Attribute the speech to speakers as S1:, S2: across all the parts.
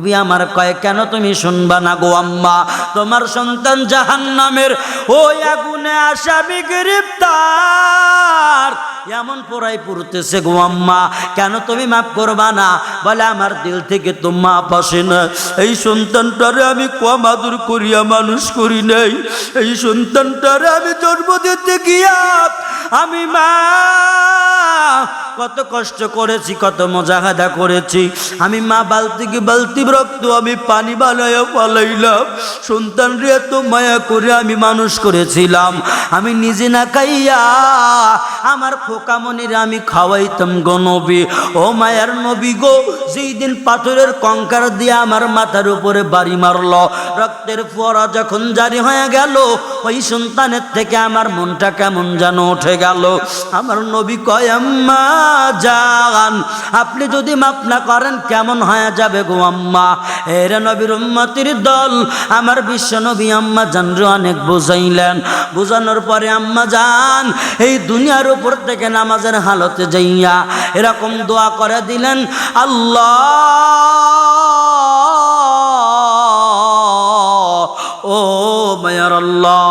S1: নবী আমার কয়, কেন তুমি শুনবা না গো আম্মা? তোমার সন্তান জাহান নামের ওই আগুনে আসামি গ্রেপ্তার। এমন পোড়াই পুরতেছে গো আম্মা, কেন তুমি মাফ করবা না? বলে, আমার দিল থেকে তো মাপ আসে না। এই সন্তানটারে আমি কম আদর করিয়া মানুষ করি নাই। এই সন্তানটারে আমি জন্ম দিতে গিয়া আমি মা কত কষ্ট করেছি, কত মজাহাদা করেছি। আমি মা বালতি কি বালতি রক্ত, আমি পানি বানাইয়া পালাইলাম সন্তান রে, এত মায়া করে আমি মানুষ করেছিলাম। আমি নিজে না খাইয়া, আমার খোকামনির আমি খাওয়াইতাম গো নবী। ও মায়ার নবী গো, যেই দিন পাথরের কঙ্কার দিয়ে আমার মাথার উপরে বাড়ি মারল, রক্তের ফোয়ারা যখন জারি হয়ে গেল, ওই সন্তানের থেকে আমার মনটা কেমন যেন উঠে গেল। আমার নবী কয় আপনি যদি মাপ না করেন, কেমন হয়ে যাবে গো আম্মা? এরে নবীর উম্মতির দল। আমার বিশ্ব নবী আম্মা জানরে অনেক বুঝাইলেন। বুঝানোর পরে আম্মা যান এই দুনিয়ার উপর থেকে নামাজের হালতে যাইয়া এরকম দোয়া করে দিলেন, আল্লাহ, ও মায়ার আল্লাহ।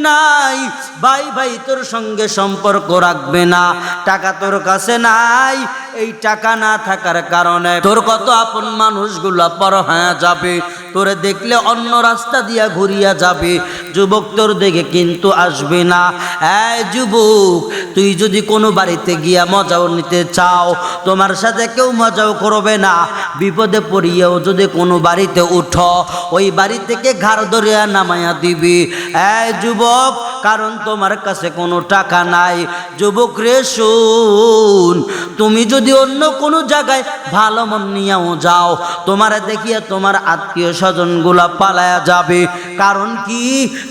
S1: নাই। ভাই ভাই, তোর সঙ্গে সম্পর্ক রাখবে না। টাকা তোর কাছে নাই, এই টাকা না থাকার কারণে তোর কত আপন মানুষগুলো পর হয়ে যাবে। তোরে দেখলে অন্য রাস্তা দিয়া ঘুরিয়া যাবে। যুবক তোর দেখে কিন্তু আসবে না। এই যুবক, তুই যদি কোনো বাড়িতে গিয়া মজাও নিতে চাও, তোমার সাথে কেউ মজাও করবে না। বিপদে পড়িয়েও যদি কোনো বাড়িতে উঠো, ওই বাড়ি থেকে ঘাড় ধরিয়া নামাইয়া দিবি। এই যুবক কারণ তোমার কাছে কোনো টাকা নাই। যুবক রে শুন, তুমি যদি অন্য কোনো জায়গায় ভালো মন নিয়েও যাও, তোমার দেখিয়া তোমার আত্মীয় স্বজনগুলা পালায়া যাবে। কারণ কি?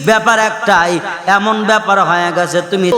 S1: ব্যাপার একটাই, এমন ব্যাপার হয়ে গেছে, তুমি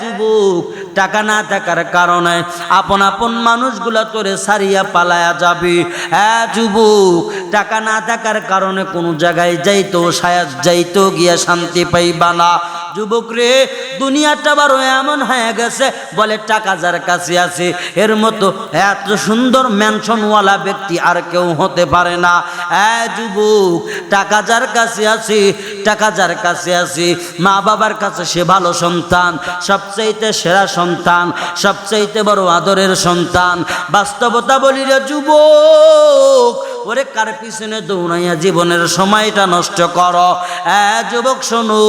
S1: যুবক, টাকা না থাকার কারণে আপন আপন মানুষগুলো তোরে সারিয়া পালায়া যাবে। হ্যাঁ যুবক, টাকা না থাকার কারণে কোনো জায়গায় যাইতো সায়াজ যাইতো গিয়া শান্তি পাইবা না। যুবক রে দুনিয়াটা বারো এমন হয়ে গেছে, বলে টাকা যার কাছে আছে, এর মতো এত সুন্দর ম্যানশনওয়ালা ব্যক্তি আর কেউ হতে পারে না। হ্যাঁ যুবক, টাকা যার কাছে আছে, টাকা যার কাছে আছে, মা বাবার কাছে সে ভালো সন্তান, সবচাইতে সেরা সন্তান, সবচাইতে বড় আদরের সন্তান। বাস্তবতা বলি রে যুবক ওরে কার পিছনে দৌড়াইয়া জীবনের সময়টা নষ্ট করো? যুবক, শোনো,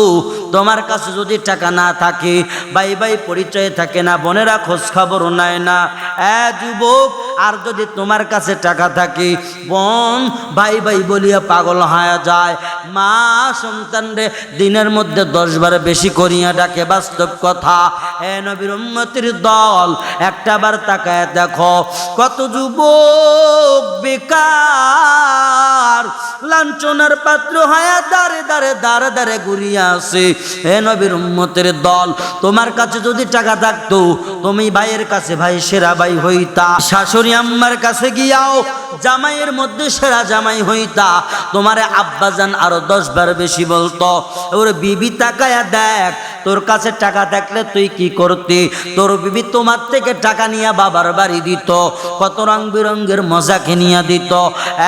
S1: তোমার কাছে যদি টাকা না থাকে বাই বাই পরিচয় থাকে না, বোনেরা খোঁজ খবর নেয় না। যুবক আর যদি তোমার কাছে টাকা থাকে, বোন, ভাই ভাই বলিয়া পাগল হায়া যায়। মা, সন্তান রে, দিনের মধ্যে দশ বার বেশি করিয়া ডাকে, বাস্তব কথা। এ নবীর উম্মতির দল, একটা বার তাকায় দেখো, কত যুবক বেকার, লাঞ্ছনার পাত্র হায়া দাঁড়ে দাঁড়ে দাঁড়ে দাঁড়ে ঘুরিয়া আসে। হে নবীর উম্মতের দল, তোমার কাছে যদি টাকা থাকতো, তুমি ভাইয়ের কাছে ভাই, সেরা ভাই হইতা। শাশুড়ি আম্মার কাছে গিয়াও জামাইয়ের মধ্যে সেরা জামাই হইতা। তোমারে আব্বাজান আরও দশ বার বেশি বলতো। ওর বিবি তাকায়া দেখ, তোর কাছে টাকা থাকলে তুই কি করতি? তোর বিবি তোমার থেকে টাকা নিয়ে বাবার বাড়ি দিত, কত রং বেরঙ্গের মজা কিনিয়া দিত।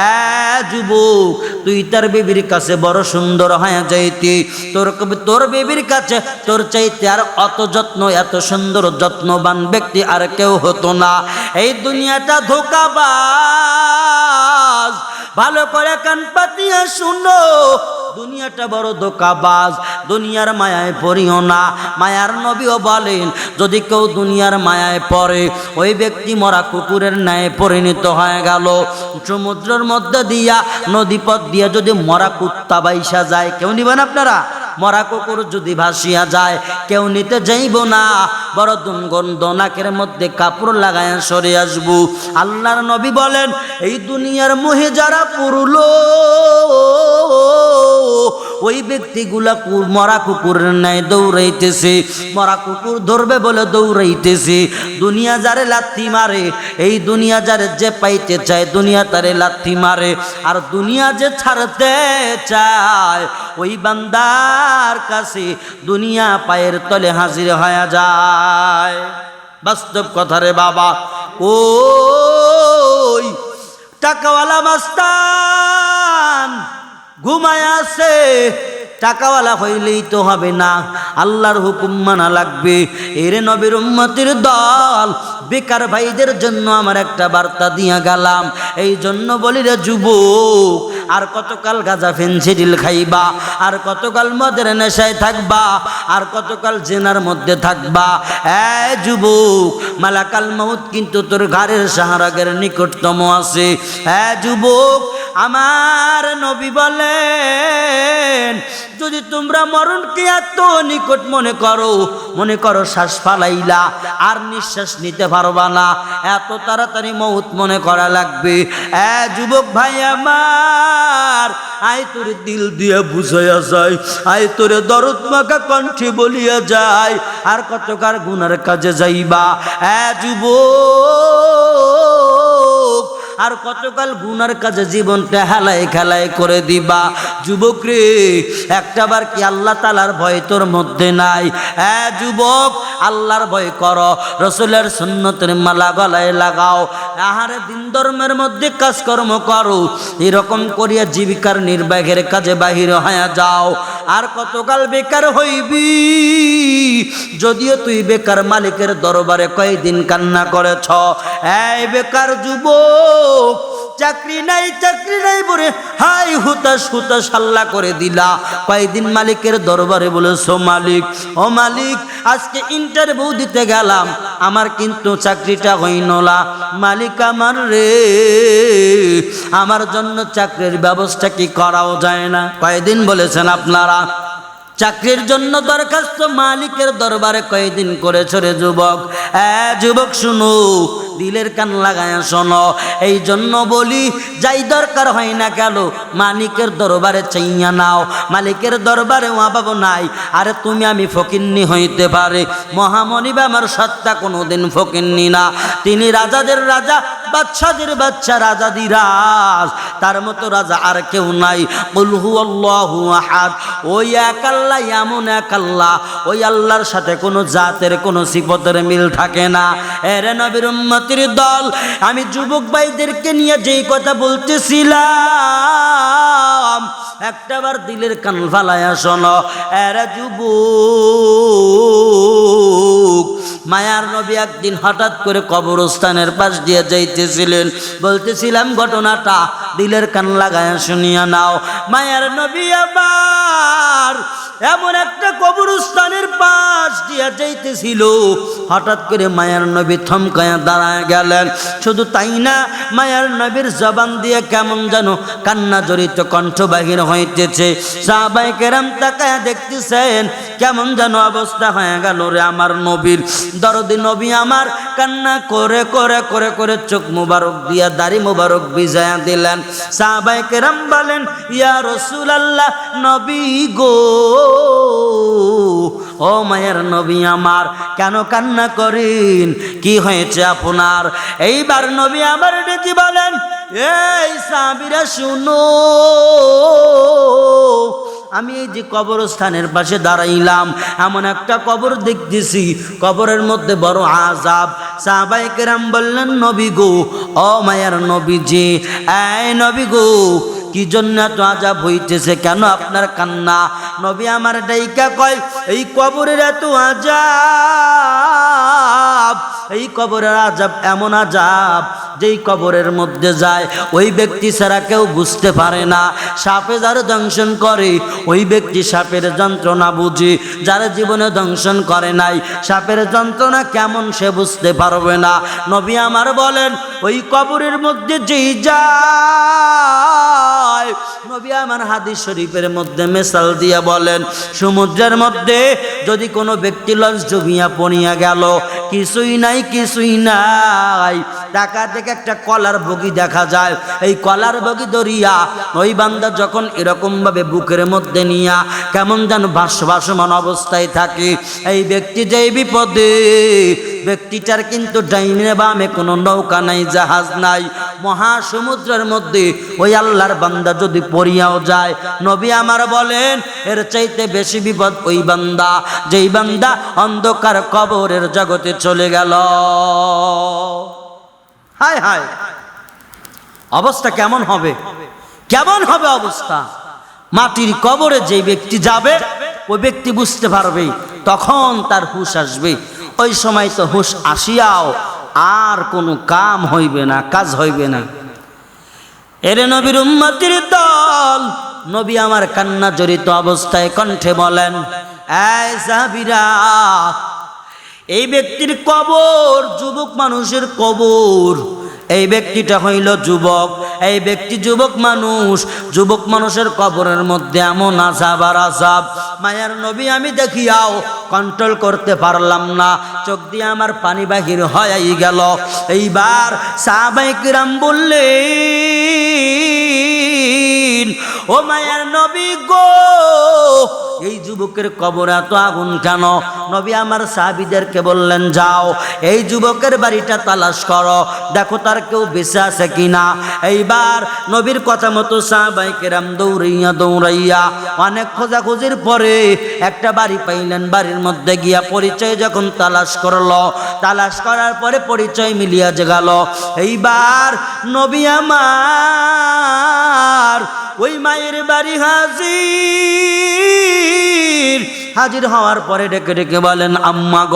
S1: এ যুবক, তুই তার বিবির কাছে বড় সুন্দর হয়ে যাইতি। তোর তোর বিবির কাছে তোর চাইতে আর অত যত্ন, এত সুন্দর যত্নবান ব্যক্তি আর কেউ হতো না। এই দুনিয়াটা ভালো করে কান পাতিয়া শুনো, দুনিয়াটা বড় ধোকাবাজ, দুনিয়ার মায়ায় পড়িও না। মায়ার নবীও বলেন, যদি কেউ দুনিয়ার মায়ায় পড়ে, ওই ব্যক্তি মরা কুকুরের ন্যায় পরিণত হয়ে গেল। সমুদ্রের মধ্যে দিয়া, নদীপথ দিয়া যদি মরা কুত্তা বাইসা যায়, কেউ নিবেন আপনারা? মরা কুকুর যদি ভাসিয়া যায়, কেউ নিতে যাইব না। বড় দুর্গন্ধ নাকের মধ্যে কাপড় লাগায় সরে আসব। আল্লাহর নবী বলেন, এই দুনিয়ার মোহে যারা পুরলো। ওই ব্যক্তিগুলা মরা কুকুরের ন্যায় দৌড়াইতেছে। মরা কুকুর ধরবে বলে দৌড়াইতেছে। দুনিয়া যারে লাথি মারে, এই দুনিয়া যারে যে পাইতে চায়, দুনিয়া তারে লাথি মারে। আর দুনিয়া যে ছাড়তে চায়, ওই বান্দার কাছে দুনিয়া পায়ের তলে হাজির হয়ে যায়। বাস্তব কথা রে বাবা। ওই টাকাওয়ালা মাস্তান ঘুমায় আছে, টাকাওয়ালা হইলেই তো হবে না। আল্লাহর হুকুম মানা লাগবে। এরে নবীর উম্মতির দল, বেকার ভাইদের জন্য আমার একটা বার্তা দিয়া গেলাম। এই জন্য বলি রে যুবক, আর কতকাল গাঁজা ফেন্সিডিল খাইবা, আর কতকাল মদের নেশায় থাকবা, আর কতকাল জেনার মধ্যে থাকবা। এ যুবক, মালাকাল মৌত কিন্তু তোর ঘরের সাহারাগের নিকটতম আছে। হ্যাঁ যুবক আমার নবী বলেন, যদি তোমরা মরণকে এত নিকট মনে করো মনে করো শ্বাস ফালাইলা, আর নিঃশ্বাস নিতে পারবা না, এত তাড়াতাড়ি মৌত মনে করা লাগবে। এ যুবক ভাই আমার, আয় তোরে দিল দিয়ে বুঝাইয়া যায়, আয় তোরে দরদ মাখা কণ্ঠে বলিয়া যায়, আর কতকার গুনার কাজে যাইবা। এ যুবক আর কতকাল গুনার কাজে জীবনটা হেলায় খেলায় করে দিবা? যুবক রে একটাবার কি আল্লাহ তালার ভয় তোর মধ্যে নাই? হ্যাঁ যুবক, আল্লাহর ভয় কর। রসুলের সুন্নতের মালা গলায় লাগাও। আহারে দিন ধর্মের মধ্যে কাজকর্ম করো। এরকম করিয়া জীবিকার নির্বাহের কাজে বাহির হয়ে যাও। আর কতকাল বেকার হইবি? যদিও তুই বেকার মালিকের দরবারে কয়দিন কান্না করেছ? এই বেকার যুবক চাকরি নাই চাকরি নাই বলে হাই হুতাশ হুতাশ হাল্লা করে দিলা। কয়েকদিন মালিকের দরবারে বলেছ মালিক, ও মালিক, আজকে ইন্টারভিউ দিতে গেলাম, আমার কিন্তু চাকরিটা হইনলা মালিক আমার রে, আমার জন্য চাকরির ব্যবস্থা কি করাও যায় না? কয়েকদিন বলেছেন আপনারা, চাকরির জন্য দরখাস্ত মালিকের দরবারে কয়েকদিন করেছ রে যুবক? যুবক, শুনো দিলের কান লাগায় শোনো। এই জন্য বলি, যাই দরকার হয় না কেন, মালিকের দরবারে চাইয়া নাও। মালিকের দরবারে অভাব নাই। আরে তুমি আমি ফকিন্নি হইতে পারে। মহামণি বা আমার সত্তা কোনোদিন ফকিন্নি না। তিনি রাজাদের রাজা বাচ্চাদের বাচ্চা রাজা। দিরাজ তার মতো রাজা আর কেউ নাই। উলহু আল্লাহু আহাদ। ওই এক আল্লাহ, এমন এক আল্লাহ। ওই আল্লাহর সাথে কোনো জাতের, কোনো সিপতের মিল থাকে না। এরে নবীর উম্মতির দল, আমি যুবক ভাইদেরকে নিয়ে যেই কথা বলতেছিলাম একটাবার দিলের কান ফালায়া শোনো, এরা যুবক, মায়ার নবী একদিন হঠাৎ করে কবরস্থানের পাশ দিয়ে যাইতেছিলেন, বলতেছিলাম ঘটনাটা, দিলের কান লাগায়া শুনিয়া নাও, মায়ার নবী আবার এমন একটা কবরস্থানের পাশ দিয়া যাইতেছিল। হঠাৎ করে মায়ার নবী থমকায়া দাঁড়ায় গেলেন। শুধু তাই না, মায়ার নবীর জবান দিয়ে কেমন যেন কান্না জড়িত কণ্ঠ বাহির হইতেছে। সাহাবাই কেরাম তাকায়া দেখতেছেন কেমন যেন অবস্থা হয়ে গেল রে আমার নবীর। দরদি নবী আমার কান্না করে করে করে করে চোখ মুবারক দিয়া, দাড়ি মুবারক বিজয়া দিলেন। সাহাবাই কেরাম বলেন, ইয়া রসুল আল্লাহ নবী গো, ও মায়ের নবী আমার, কেন কান্না করেন? কি হয়েছে আপনার? এইবার নবী আমার ডেকে বলেন, এই সাবিরা শুনো আমি এই যে কবরস্থানের পাশে দাঁড়াইলাম, এমন একটা কবর দেখতেছি। কবরের মধ্যে বড় আজাব সাহাবাই কেরাম বললেন, নবী গো, ও মায়ার নবীজি, এই নবী গো, কি জন্য এত আজাব হইতেছে? কেন আপনার কান্না? নবী আমার ডাইকা কয়, এই কবরের এত আজাব এই কবরের আজাব এমন আজাব যেই কবরের মধ্যে যায়, ওই ব্যক্তি ছাড়া কেউ বুঝতে পারে না। সাপে যারা দংশন করে, ওই ব্যক্তি সাপের যন্ত্রণা বুঝে, যারা জীবনে দংশন করে নাই। সাপের যন্ত্রণা কেমন সে বুঝতে পারবে না। নবী আমার বলেন, ওই কবরের মধ্যে যেই যায় নবী আমার হাদিস শরীফের মধ্যে মেসাল দিয়া বলেন, সমুদ্রের মধ্যে যদি কোনো ব্যক্তি লঞ্চ ডুবিয়া পড়িয়া গেল, কিছুই নাই কিছুই নাই। টাকা থেকে একটা কলার বগি দেখা যায়। এই কলার বগি ধরিয়া ওই বান্দা যখন বুকের মধ্যে নিয়া কেমন যেন ভাস ভাসমান অবস্থায় থাকে, এই ব্যক্তি যেই বিপদে, ব্যক্তিটার কিন্তু ডাইনে বামে কোনো নৌকা নাই, জাহাজ নাই। মহাসমুদ্রের মধ্যে ওই আল্লাহর বান্দা যদি পড়িয়াও যায়, নবী আমার বলেন, এর চাইতে বেশি বিপদ ওই বান্দা, যেই বান্দা অন্ধকার কবরের জগতে চলে গেল। হায় হায়, অবস্থা কেমন হবে? কেমন হবে অবস্থা? মাটির কবরে যে ব্যক্তি যাবে, ওই ব্যক্তি বুঝতে পারবে, তখন তার হুশ আসবে। ওই সময় তো হুশ আসিয়াও আর কোনো কাম হইবে না, কাজ হইবে না। এরে নবীর উম্মতির দল। নবী আমার কান্না জড়িত অবস্থায় কণ্ঠে বলেন, এই ব্যক্তির কবর যুবক মানুষের কবর। এই ব্যক্তিটা হইল যুবক, এই ব্যক্তি যুবক মানুষ। যুবক মানুষের কবরের মধ্যে এমন আজাব আর আজাব মায়ার নবী, আমি দেখিয়াও কন্ট্রোল করতে পারলাম না। চোখ দিয়ে আমার পানি বাহির হয়ে গেল। এইবার সাহাবাইকিরাম বললেন ও মায়ার নবী গো, এই যুবকের কবর এত আগুন কেন? নবী আমার সাহাবিদেরকে বললেন, যাও, এই যুবকের বাড়িটা তালাশ করো। দেখো তার কেউ বেঁচে আছে কিনা? এইবার নবীর কথা মতো সাহাবাইকেরাম দৌড়াইয়া দৌড়াইয়া অনেক খোঁজাখুঁজির পরে একটা বাড়ি পাইলেন। বাড়ির মধ্যে গিয়া পরিচয় যখন তালাশ করল, তালাশ করার পরে পরিচয় মিলিয়া গেল। এইবার নবী আমার ওই মায়ের বাড়ি হাজির। হাজির হওয়ার পরে ডেকে ডেকে বলেন, আম্মা গ,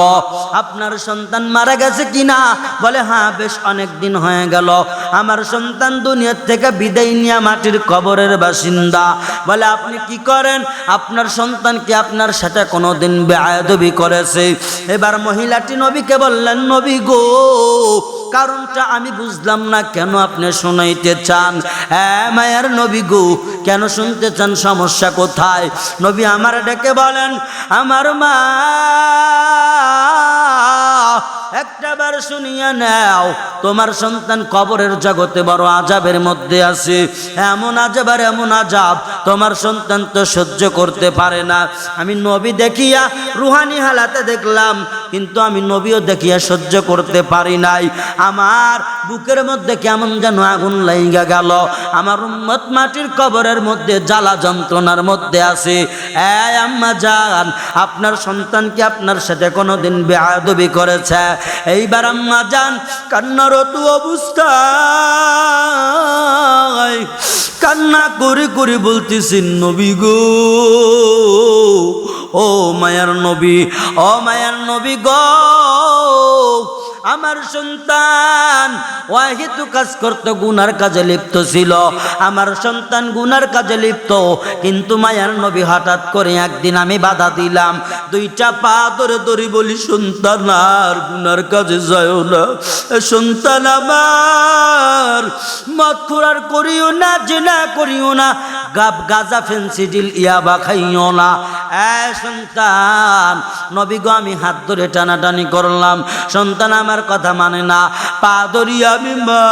S1: আপনার সন্তান মারা গেছে কিনা? বলে হ্যাঁ বেশ অনেক দিন হয়ে গেল। আমার সন্তান দুনিয়ার থেকে বিদায় নিয়ে মাটির কবরের বাসিন্দা। বলে, আপনি কি করেন? আপনার সন্তান কি আপনার সাথে কোনোদিন বেআদবি করেছে? এবার মহিলাটি নবীকে বললেন, নবী গো কারণটা আমি বুঝলাম না, কেন আপনি শোনাইতে চান? হ্যাঁ মায়ার নবী গো, কেন শুনতে চান সমস্যা কোথায়? নবী আমার ডেকে বলেন, আমার মা, একটা বার শুনিয়া নাও, তোমার সন্তান কবরের জগতে বড় আজাবের মধ্যে আছে। এমন আজাব আর এমন আজাব তোমার সন্তান তো সহ্য করতে পারে না। আমি নবী দেখিয়া রুহানি হালাতে দেখলাম কিন্তু আমি নবীও দেখিয়া সহ্য করতে পারি নাই। আমার বুকের মধ্যে কেমন যেন আগুন লাইগা গেল। আমার উম্মত মাটির কবরের মধ্যে জ্বালা যন্ত্রণার মধ্যে আছে। আম্মা যান আপনার সন্তান কি আপনার সাথে কোনোদিন বেআদবি করেছে? এইবার আম্মা যান কান্নারত অবস্থা কান্না করে করে বলতেছি, নবী গো ও মায়ার নবী ও মায়ার নবী গো। আমার সন্তান ওয়াহিতু কাজ করতো গুনার কাজে লিপ্ত ছিল। আমার সন্তান গুনার কাজে লিপ্ত, কিন্তু মায়ার নবী হঠাৎ করে একদিন আমি বাধা দিলাম। দুইটা পা ধরে ধরি বলি, সন্তান, আর গুনার কাজে যায় না। সন্তান আমার মথুরার করিও না, জেনা করিও না, গাব গাজা ফেন্সিডিল ইয়াবা খাইও না। এ সন্তান নবী গো আমি হাত ধরে টানাটানি করলাম। সন্তান আমার কথা মানে না, পা ধরি আমি, মা।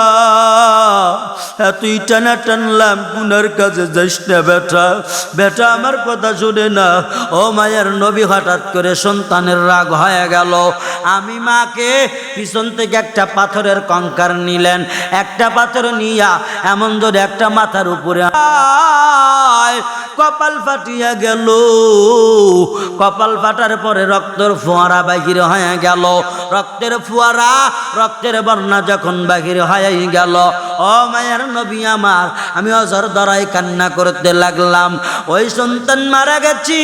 S1: তুই টানা টানলাম, গুনার কাজে যাইস না, বেটা। বেটা, আমার কথা শুনে না। ও মায়ের নবী হঠাৎ করে সন্তানের রাগ হয়ে গেল। আমি মাকে পিছন থেকে একটা পাথরের কঙ্কার নিলেন। একটা পাথর নিয়া এমন ধরে একটা মাথার উপরে আয়, কপাল ফাটিয়া গেল। কপাল ফাটার পরে রক্তের ফোয়ারা বাহির হয়ে গেল। রক্তের ফোয়ারা রক্তের বর্ণা যখন বাহির হয়ে গেল ও মায়ের নবী আমার, আমি অজর দরাই কান্না করতে লাগলাম। ওই সন্তান মারা গেছি।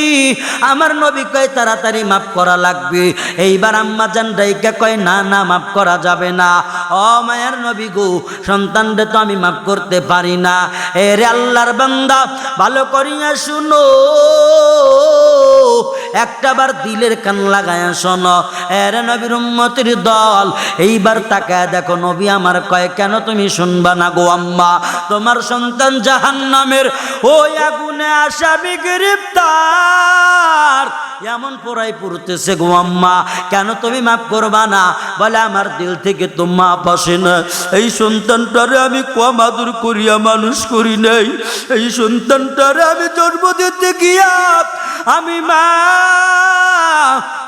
S1: আমার নবী কয়, তাড়াতাড়ি মাফ করা লাগবে। এইবার আম্মা জান ডাইকা কয়, না না, মাফ করা যাবে না। ও মায়ের নবী গো, সন্তানরে তো আমি মাফ করতে পারি না। এরে আল্লাহর বান্দা, ভালো করিয়া শুনো। একটাবার দিলের কান লাগায়া শোনো, এরে নবীর উম্মতির দল। এইবার তাকায় দেখো, নবী আমার কয়, কেন তুমি শুনবা না গো আম্মা? তোমার সন্তান জাহান নামের ওই আগুনে আসামি গ্রেপ্তার। এমন পড়াই পড়তেছে গো আম্মা, কেন তুমি মাফ করবা না? বলে, আমার দিল থেকে তো মাপ আসে না। এই সন্তানটারে আমি কম আদর করিয়া মানুষ করি নাই। এই সন্তানটারে আমি জন্ম দিতে গিয়া আমি মা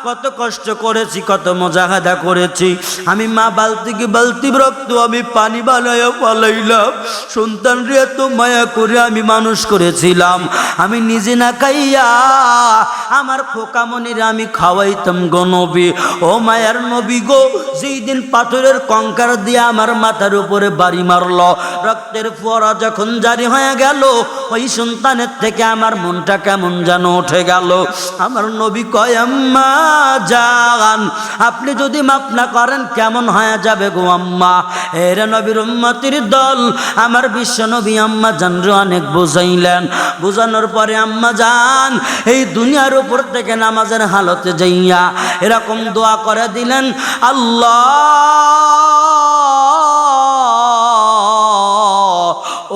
S1: কত কষ্ট করেছি, কত মজাহাদা করেছি। আমি মা বালতি কি বালতি রক্ত আমি পানি বানাইয়া পালাইলাম সন্তান রে, এত মায়া করে আমি মানুষ করেছিলাম। আমি নিজে না খাইয়া আমার খোকামনির আমি খাওয়াইতাম গো নবী। ও মায়ার নবী গো, যেই দিন পাথরের কঙ্কার দিয়ে আমার মাথার উপরে বাড়ি মারলো, রক্তের ফোয়ারা যখন জারি হয়ে গেল, ওই সন্তানের থেকে আমার মনটা কেমন যেন উঠে গেল। আমার নবী কয়, আম্মা যান আপনি যদি মাপ না করেন, কেমন হয়ে যাবে গো আম্মা? এরে নবীর উম্মতির দল, আমার বিশ্ব নবী আম্মা জানরে অনেক বুঝাইলেন। বুঝানোর পরে আম্মা যান, এই দুনিয়ার উপর থেকে নামাজের হালতে যাইয়া এরকম দোয়া করে দিলেন, আল্লাহ,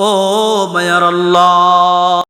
S1: ও মায়ার আল্লাহ।